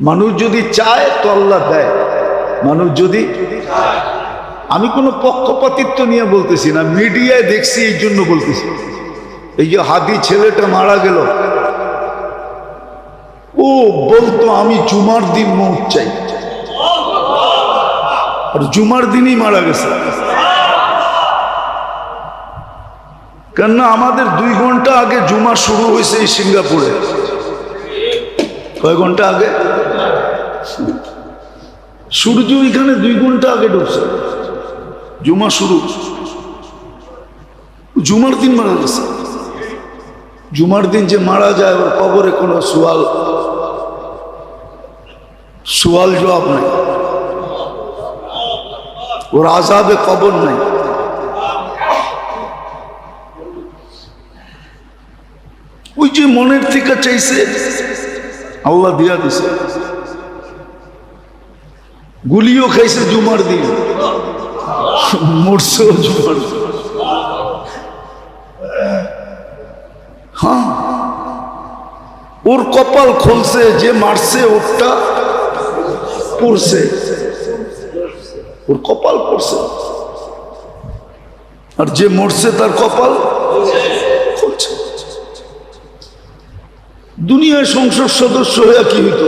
মানুষ যদি চায়, তো আল্লাহ দেয়। মানুষ যদি আমি কোনো পক্ষপাতিত্ব নিয়ে বলতেছি না, মিডিয়ায় দেখছি এই জন্য বলতেছি। এই যে হাদি ছেলেটা মারা গেল। ও বলতো, আমি জুমার দিন মৌত চাই। আর জুমার দিনই মারা গেছে। কেননা আমাদের দুই ঘণ্টা আগে জুমা শুরু হয়েছে এই সিঙ্গাপুরে। কয় ঘণ্টা আগে? সূর্য এখানে দুই ঘণ্টা আগে ঢুকছে জুমা শুরু। জুমার দিন মারা গেছে। জুমার দিন যে মারা যায়, ওর কবরে কোনো সোয়াল সোয়াল জবাব নাই। ওর আজাবে কবর নাই। ওই যে মনের থেকে চাইছে, আল্লাহ দিয়া দিছে। গুলিও খাইছে জুমার দিন। মরছেও জুমার হ্যাঁ। ওর কপাল খুলছে, যে মারছে ওরটা পড়ছে। ওর কপাল পড়ছে। আর যে মরছে তার কপাল খুলছে। দুনিয়ায় সংসদ সদস্য হইয়া কি হইত?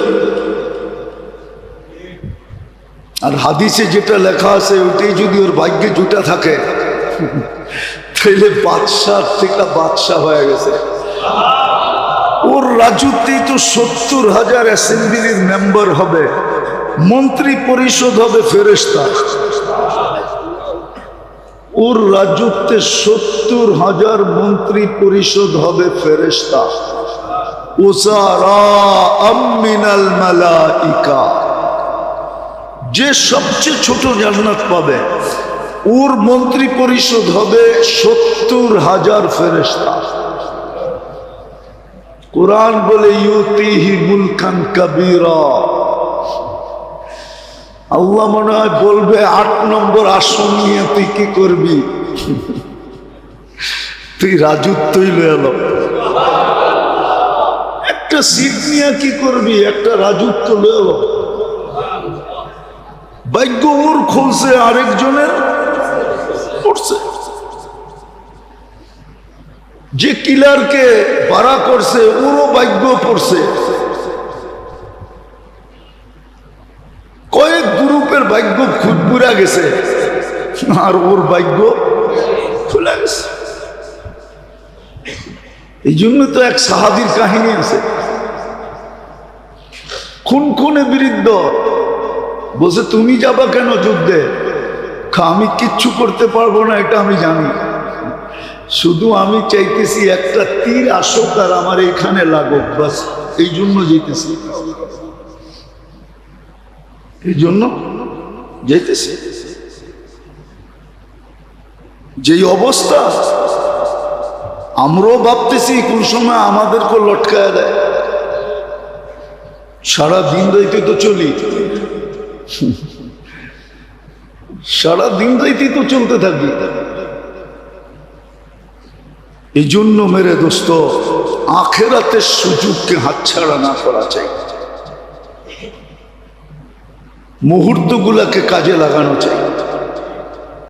আর হাদিসে যেটা লেখা আছে ওইটাই যদি ওর ভাগ্যে জুটা থাকে, তাইলে বাদশাহ থেকে বাদশাহ হয়ে গেছে। ওর রাজত্বেই তো সত্তর হাজার অ্যাসেম্বলির মেম্বার হবে, মন্ত্রী পরিষদ হবে ফেরেস্তা ওর রাজত্বে সত্তর হাজার মন্ত্রী পরিষদ হবে ফেরেস্তা উসারা আমিনাল মালাইকা। যে সবচেয়ে ছোট জান্নাত পাবে, ওর মন্ত্রী পরিষদ হবে সত্তর হাজার ফেরেস্তা কোরআন বলে, ইউতিহি মুলকান কাবীরা। আল্লাহ মনে হয় বলবে, আট নম্বর আসন নিয়ে তুই কি করবি? তুই রাজত্বই লয়ে এলো একটা সিট নিয়ে কি করবি? একটা রাজত্ব লয়ে এলো ভাগ্য ওর খুলছে, আরেকজনের পড়ছে। যে কিলারকে ভাড়া করছে, ওরও ভাগ্য পড়ছে। কয়েক গ্রুপের ভাগ্য খুদপুরা গেছে, আর ওর ভাগ্য খুলে গেছে। এই জন্য তো এক সাহাবির কাহিনী আছে। খুন খুনে বিরুদ্ধ বলছে, তুমি যাবা কেন যুদ্ধে? আমি কিচ্ছু করতে পারব না, এটা আমি জানি। শুধু আমি চাইতেছি একটা তীর আসুক আর আমার এখানে লাগুক বাস এই জন্য যেতেছি। এই জন্য যেতেছি। যেই অবস্থা, আমরাও ভাবতেছি কোন সময় আমাদেরকে লটকায় দেয়। সারা দিন রাইতে তো চলি। সারা দিন রাইতে তো চলতে থাকবে। এই জন্য মেরে দোস্ত আখেরাতের সুযোগকে হাতছাড়া না করা চাই। মুহূর্ত গুলাকে কাজে লাগানো চাই।